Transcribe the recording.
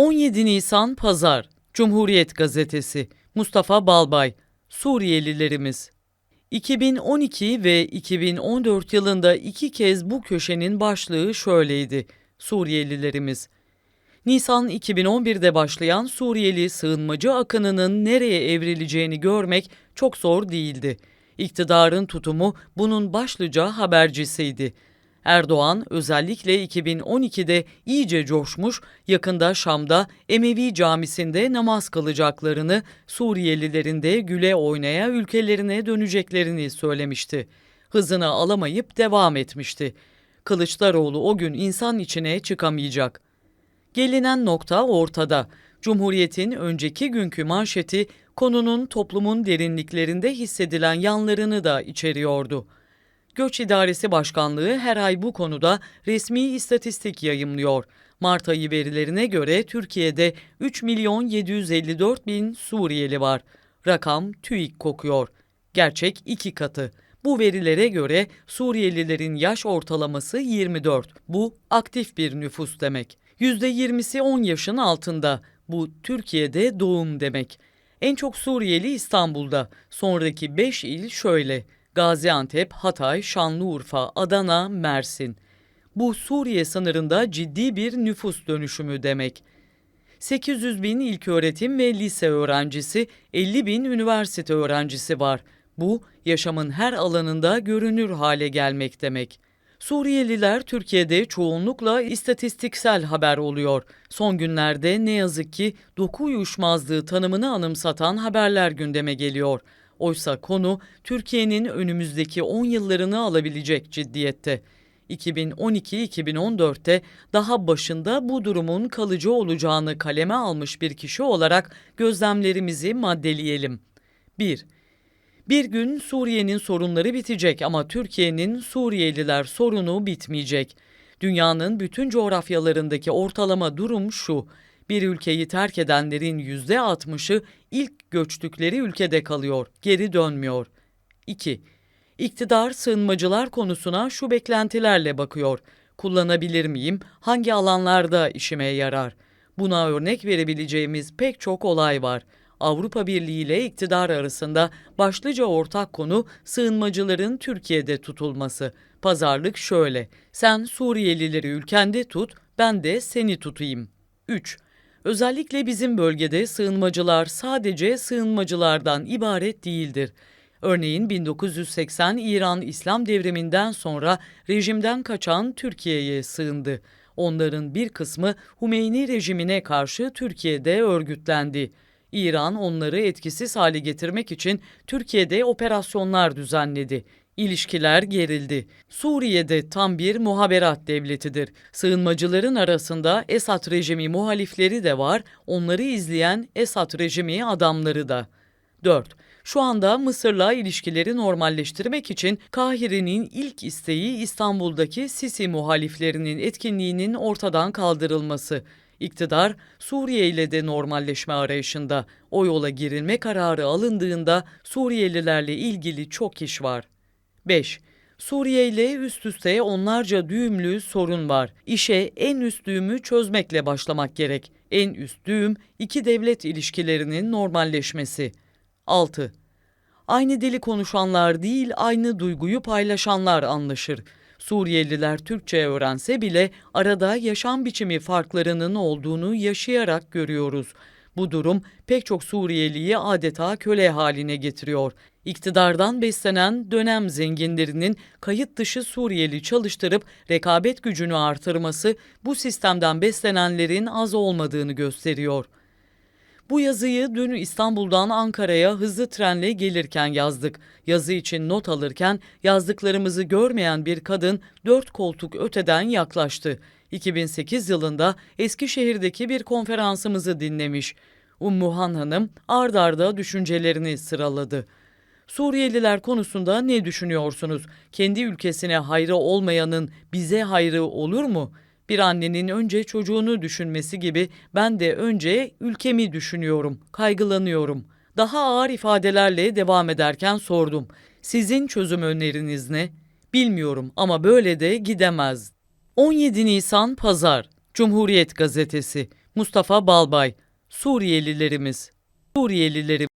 17 Nisan Pazar Cumhuriyet Gazetesi Mustafa Balbay Suriyelilerimiz 2012 ve 2014 yılında iki kez bu köşenin başlığı şöyleydi. Suriyelilerimiz Nisan 2011'de başlayan Suriyeli sığınmacı akınının nereye evrileceğini görmek çok zor değildi. İktidarın tutumu bunun başlıca habercisiydi. Erdoğan özellikle 2012'de iyice coşmuş, yakında Şam'da Emevi camisinde namaz kılacaklarını, Suriyelilerin de güle oynaya ülkelerine döneceklerini söylemişti. Hızını alamayıp devam etmişti. Kılıçdaroğlu o gün insan içine çıkamayacak. Gelinen nokta ortada. Cumhuriyet'in önceki günkü manşeti konunun toplumun derinliklerinde hissedilen yanlarını da içeriyordu. Göç İdaresi Başkanlığı her ay bu konuda resmi istatistik yayımlıyor. Mart ayı verilerine göre Türkiye'de 3 milyon 754 bin Suriyeli var. Rakam TÜİK kokuyor. Gerçek iki katı. Bu verilere göre Suriyelilerin yaş ortalaması 24. Bu aktif bir nüfus demek. %20'si 10 yaşın altında. Bu Türkiye'de doğum demek. En çok Suriyeli İstanbul'da. Sonraki 5 il şöyle. Gaziantep, Hatay, Şanlıurfa, Adana, Mersin. Bu Suriye sınırında ciddi bir nüfus dönüşümü demek. 800 bin ilköğretim ve lise öğrencisi, 50 bin üniversite öğrencisi var. Bu yaşamın her alanında görünür hale gelmek demek. Suriyeliler Türkiye'de çoğunlukla istatistiksel haber oluyor. Son günlerde ne yazık ki doku uyuşmazlığı tanımını anımsatan haberler gündeme geliyor. Oysa konu Türkiye'nin önümüzdeki 10 yıllarını alabilecek ciddiyette. 2012-2014'te daha başında bu durumun kalıcı olacağını kaleme almış bir kişi olarak gözlemlerimizi maddeleyelim. 1. Bir gün Suriye'nin sorunları bitecek ama Türkiye'nin Suriyeliler sorunu bitmeyecek. Dünyanın bütün coğrafyalarındaki ortalama durum şu. Bir ülkeyi terk edenlerin yüzde 60'ı ilk göçtükleri ülkede kalıyor, geri dönmüyor. 2. İktidar sığınmacılar konusuna şu beklentilerle bakıyor. Kullanabilir miyim? Hangi alanlarda işime yarar? Buna örnek verebileceğimiz pek çok olay var. Avrupa Birliği ile iktidar arasında başlıca ortak konu sığınmacıların Türkiye'de tutulması. Pazarlık şöyle: sen Suriyelileri ülkende tut, ben de seni tutayım. 3. Özellikle bizim bölgede sığınmacılar sadece sığınmacılardan ibaret değildir. Örneğin 1980 İran İslam devriminden sonra rejimden kaçan Türkiye'ye sığındı. Onların bir kısmı Hümeyni rejimine karşı Türkiye'de örgütlendi. İran onları etkisiz hale getirmek için Türkiye'de operasyonlar düzenledi. İlişkiler gerildi. Suriye'de tam bir muhaberat devletidir. Sığınmacıların arasında Esad rejimi muhalifleri de var, onları izleyen Esad rejimi adamları da. 4. Şu anda Mısır'la ilişkileri normalleştirmek için Kahire'nin ilk isteği İstanbul'daki Sisi muhaliflerinin etkinliğinin ortadan kaldırılması. İktidar Suriye ile de normalleşme arayışında. O yola girilme kararı alındığında Suriyelilerle ilgili çok iş var. 5. Suriye ile üst üste onlarca düğümlü sorun var. İşe en üst düğümü çözmekle başlamak gerek. En üst düğüm iki devlet ilişkilerinin normalleşmesi. 6. Aynı dili konuşanlar değil, aynı duyguyu paylaşanlar anlaşır. Suriyeliler Türkçe öğrense bile arada yaşam biçimi farklarının olduğunu yaşayarak görüyoruz. Bu durum pek çok Suriyeliyi adeta köle haline getiriyor. İktidardan beslenen dönem zenginlerinin kayıt dışı Suriyeli çalıştırıp rekabet gücünü artırması bu sistemden beslenenlerin az olmadığını gösteriyor. Bu yazıyı dün İstanbul'dan Ankara'ya hızlı trenle gelirken yazdık. Yazı için not alırken yazdıklarımızı görmeyen bir kadın dört koltuk öteden yaklaştı. 2008 yılında Eskişehir'deki bir konferansımızı dinlemiş. Ummuhan Hanım ard arda düşüncelerini sıraladı. Suriyeliler konusunda ne düşünüyorsunuz? Kendi ülkesine hayrı olmayanın bize hayrı olur mu?'' Bir annenin önce çocuğunu düşünmesi gibi ben de önce ülkemi düşünüyorum, kaygılanıyorum. Daha ağır ifadelerle devam ederken sordum. Sizin çözüm öneriniz ne? Bilmiyorum ama böyle de gidemez. 17 Nisan Pazar Cumhuriyet Gazetesi Mustafa Balbay, Suriyelilerimiz, Suriyelilerimiz.